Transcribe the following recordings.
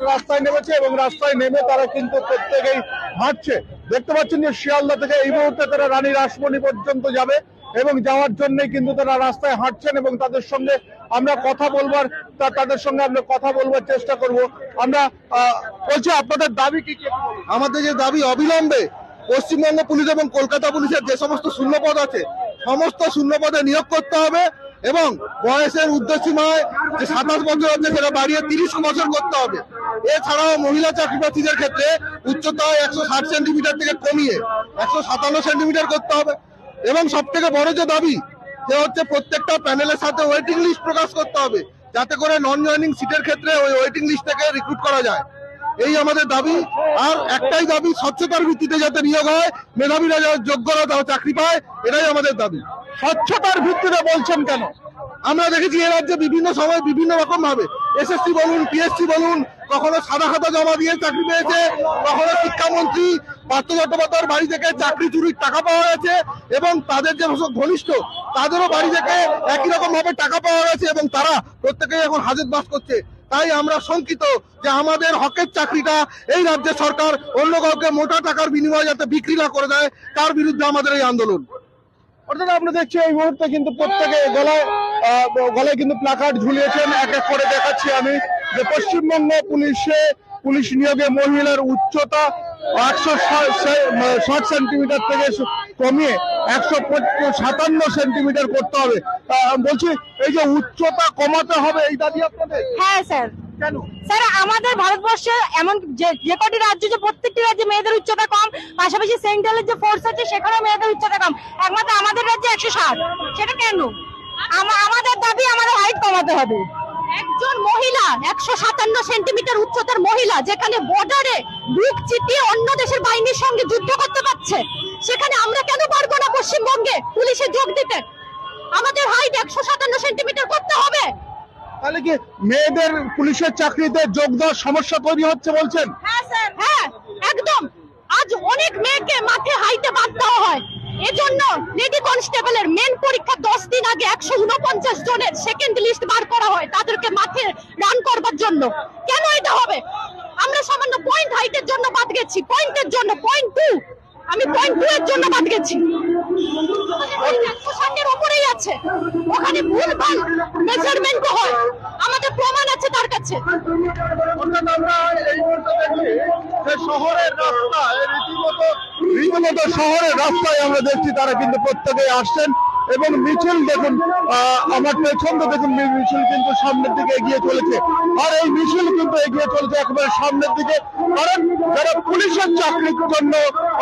রাস্তায় নেমেছে এবং রাস্তায় নেমে তারা কিন্তু প্রত্যেকেই হাঁটছে। দেখতে পাচ্ছেন যে শিয়ালদা থেকে এই মুহূর্তে তারা রানী রাসমণি পর্যন্ত যাবে এবং যাওয়ার জন্য কিন্তু তারা রাস্তায় হাঁটছেন এবং তাদের সঙ্গে আমরা কথা বলবার তাদের সঙ্গে আমরা কথা বলবার চেষ্টা করব। আমরা বলছি, আপনাদের দাবি কি আমাদের যে দাবি অবিলম্বে পশ্চিমবঙ্গ পুলিশ এবং কলকাতা পুলিশের যে সমস্ত শূন্যপদ আছে, সমস্ত শূন্যপদে নিয়োগ করতে হবে এবং বয়সের উর্ধ্বসীমায় যে সাতাশ বছর হচ্ছে, সেটা বাড়িয়ে তিরিশ বছর করতে হবে। এছাড়াও মহিলা চাকরি প্রার্থীদের ক্ষেত্রে উচ্চতা একশো ষাট সেন্টিমিটার থেকে কমিয়ে একশো সাতান্ন সেন্টিমিটার করতে হবে। এবং সব থেকে বড় যে দাবি যে হচ্ছে প্রত্যেকটা প্যানেলের সাথে ওয়েটিং লিস্ট প্রকাশ করতে হবে, যাতে করে নন জয়নিং সিটের ক্ষেত্রে ওই ওয়েটিং লিস্ট থেকে রিক্রুট করা যায়। এই আমাদের দাবি। আর একটাই দাবি, স্বচ্ছতার ভিত্তিতে যাতে নিয়োগ হয়, মেধাবীরা যারা যোগ্যরা চাকরি পায়, এটাই আমাদের দাবি। স্বচ্ছতার ভিত্তিতে বলছেন কেন? আমরা দেখেছি এ রাজ্যে বিভিন্ন সময় বিভিন্ন রকম ভাবে। এসএসসি বলুন পিএসসি বলুন, কখনো সাদা খাতা জমা দিয়ে চাকরি পেয়েছে, কখনো শিক্ষামন্ত্রী পার্থ চট্টোপাধ্যায়ের বাড়ি থেকে চাকরি চুরির টাকা পাওয়া গেছে, এবং তাদের যে ঘনিষ্ঠ, তাদেরও বাড়ি থেকে একই রকম ভাবে টাকা পাওয়া গেছে, এবং তারা প্রত্যেকেই এখন হাজত বাস করছে। তাই আমরা শঙ্কিত যে আমাদের হকের চাকরিটা এই রাজ্যের সরকার অন্য কাউকে মোটা টাকার বিনিময়ে যাতে বিক্রি না করে দেয়, তার বিরুদ্ধে আমাদের এই আন্দোলন। অর্থাৎ আমরা দেখছি এই মুহূর্তে কিন্তু প্রত্যেকে গলায় গলায় কিন্তু প্লাকার্ড ঝুলিয়েছেন, এক এক করে দেখাচ্ছি আমি যে পশ্চিমবঙ্গ পুলিশে, পুলিশ নিয়োগে মহিলার উচ্চতা একশো ষাট সেন্টিমিটার থেকে কমিয়ে একশো সাতান্ন সেন্টিমিটার করতে হবে। বলছি, এই যে উচ্চতা কমাতে হবে এই দাবি আপনাদের হ্যাঁ স্যার। স্যার, আমাদের ভারতবর্ষে এমন যে কটি রাজ্য যে প্রত্যেকটি রাজ্যে মেয়েদের উচ্চতা কম, পাশাপাশি সেন্ট্রালের যে ফোর্স আছে, সেখানেও মেয়েদের উচ্চতা কম। একমাত্র আমাদের রাজ্যে একশো ষাট। সেটা কেন? আমা- আমাদের দাবি আমাদের হাইট কমাতে হবে। একজন মহিলা একশো সাতান্ন সেন্টিমিটার উচ্চতার মহিলা যেখানে বর্ডারে বুক চিতিয়ে অন্য দেশের বাহিনীর সঙ্গে যুদ্ধ করতে পারছে, সেখানে আমরা কেন পারব না পশ্চিমবঙ্গে পুলিশে যোগ দিতে? আমাদের হাইট একশো সাতান্ন সেন্টিমিটার করতে হবে। তাহলে কি মেয়েদের পুলিশের চাকরিতে যোগ দেওয়ার সমস্যা তৈরি হচ্ছে বলছেন? হ্যাঁ স্যার। হ্যাঁ একদম। আজ অনেক মেয়েকে মাঠে হাইতে বাদ দেওয়া হয়। এজন্য লেডি কনস্টেবলের মেন পরীক্ষা দশ দিন আগে একশো উনপঞ্চাশ জনের সেকেন্ড লিস্ট বার করা হয় তাদেরকে মাঠে রান করবার জন্য। কেন এটা হবে? আমরা সামান্য পয়েন্ট হাইটের জন্য বাদ গেছি। পয়েন্টের জন্য পয়েন্ট টু আমি পয়েন্ট টু এর জন্য বাদ গেছি। ওখানে ভুল ভালো মেজারমেন্ট হয়। আমাদের প্রমাণ আছে তার কাছে। অর্থাৎ আমরা এই মুহূর্তে দেখছি যে শহরের রাস্তায় রীতিমতো রীতিমতো শহরের রাস্তায় আমরা দেখছি তারা কিন্তু প্রত্যেকে আসছেন। এবং মিছিল দেখুন আমার পেছন দেখুন মিছিল কিন্তু সামনের দিকে এগিয়ে চলেছে। আর এই মিছিল কিন্তু এগিয়ে চলেছে একেবারে সামনের দিকে। কারণ যারা পুলিশের চাকরির জন্য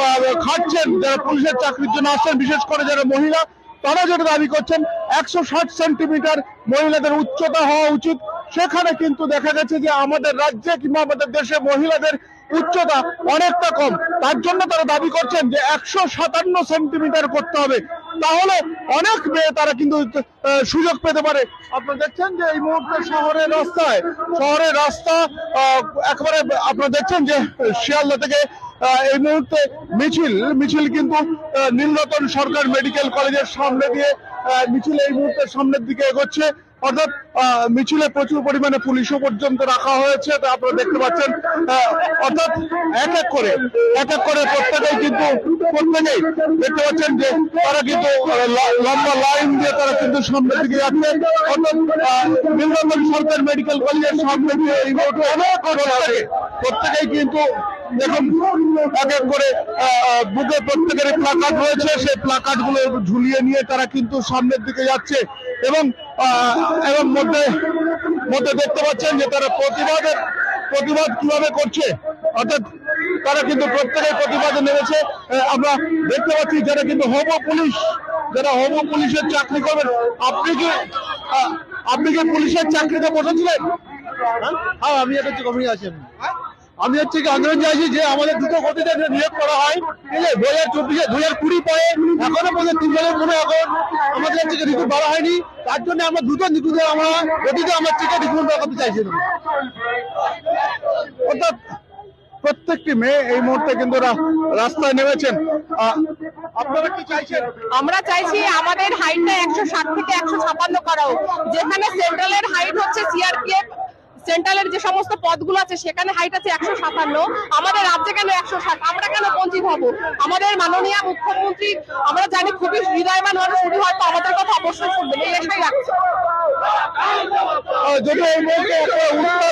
আহ, খাটছেন যারা পুলিশের চাকরির জন্য আসছেন বিশেষ করে যারা মহিলা তারা যেটা দাবি করছেন, একশো ষাট সেন্টিমিটার মহিলাদের উচ্চতা হওয়া উচিত। সেখানে কিন্তু দেখা গেছে যে আমাদের রাজ্যে কিংবা আমাদের দেশে মহিলাদের উচ্চতা অনেকটা কম। তার জন্য তারা দাবি করছেন যে একশো সাতান্ন সেন্টিমিটার করতে হবে। তাহলে অনেক মেয়ে তারা কিন্তু সুযোগ পেতে পারে। আপনারা দেখছেন যে এই মুহূর্তে শহরের রাস্তায়, শহরের রাস্তা একেবারে আপনারা দেখছেন যে শিয়ালদা থেকে এই মুহূর্তে মিছিল মিছিল কিন্তু নীলরতন সরকার মেডিকেল কলেজের সামনে দিয়ে মিছিল এই মুহূর্তে সামনের দিকে এগোচ্ছে। অর্থাৎ মিছিলে প্রচুর পরিমাণে পুলিশও পর্যন্ত রাখা হয়েছে, তা আপনারা দেখতে পাচ্ছেন। অর্থাৎ এক এক করে, এক এক করে প্রত্যেকেই কিন্তু প্রত্যেকেই দেখতে পাচ্ছেন যে তারা কিন্তু লম্বা লাইন দিয়ে তারা কিন্তু সামনের দিকে যাচ্ছে। অর্থাৎ নীলরতন সরকার মেডিকেল কলেজের সামনে দিয়ে এই মুহূর্তে প্রত্যেকেই কিন্তু দেখুন রয়েছে। সেই ঝুলিয়ে নিয়ে তারা কিন্তু সামনের দিকে যাচ্ছে এবং এবং মধ্যে মধ্যে দেখতে পাচ্ছেন যে তারা প্রতিবাদের, প্রতিবাদ কীভাবে করছে। অর্থাৎ তারা কিন্তু প্রত্যেকের প্রতিবাদে নেমেছে। আমরা দেখতে পাচ্ছি যারা কিন্তু হব পুলিশ, যারা হব পুলিশের চাকরি করবেন, আপনি কি আপনি কি পুলিশের চাকরিতে বসেছিলেন? হ্যাঁ আমি হচ্ছে কমিয়ে আছি আমি হচ্ছে কি আন্দোলন চাইছি যে আমাদের দ্রুত গতিতে নিয়োগ করা হয়। ঠিক আছে? দু হাজার চব্বিশে দু হাজার কুড়ি পরে এখনও পর্যন্ত তিন হাজার পনেরো এখন আমাদের হচ্ছে রিক্রুট বাড়া হয়নি। তার জন্য আমরা দ্রুত রিক্রুটে আমরা গতিতে আমরা টিকে রিক্রুট করতে চাইছি। অর্থাৎ প্রত্যেকটি মেয়ে এই মুহূর্তে কিন্তু রাস্তায় নেমেছেন। আপনারা কি চাইছেন? আমরা চাইছি আমাদের হাইটটা একশো ষাট থেকে একশো ছাপান্ন করা হোক যেখানে সেন্ট্রালের হাইট হচ্ছে সিআরপিএফ সেন্ট্রালের যে সমস্ত পদগুলো আছে, সেখানে হাইট আছে একশো সাতান্ন। আমাদের রাজ্যে কেন একশো ষাট? আমরা কেন বঞ্চিত হব? আমাদের মাননীয় মুখ্যমন্ত্রী, আমরা জানি খুবই হৃদয়বান মানুষ, উনি হয়তো আমাদের কথা অবশ্যই শুনবেন। এই আশাই রাখছি।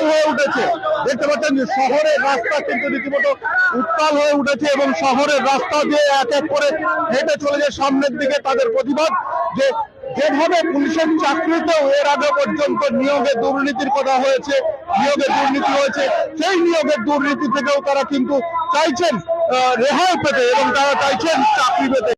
হয়ে উঠেছে শহরের রাস্তা হয়ে উঠেছে এবং শহরের রাস্তা দিয়ে এক এক করে হেঁটে চলে যায় সামনের দিকে তাদের প্রতিবাদ, যে যেভাবে পুলিশের চাকরিতেও এর আগে পর্যন্ত নিয়োগে দুর্নীতির কথা হয়েছে, নিয়োগে দুর্নীতি হয়েছে, সেই নিয়োগের দুর্নীতি থেকেও তারা কিন্তু চাইছেন রেহাই পেতে এবং তারা চাইছেন চাকরি পেতে।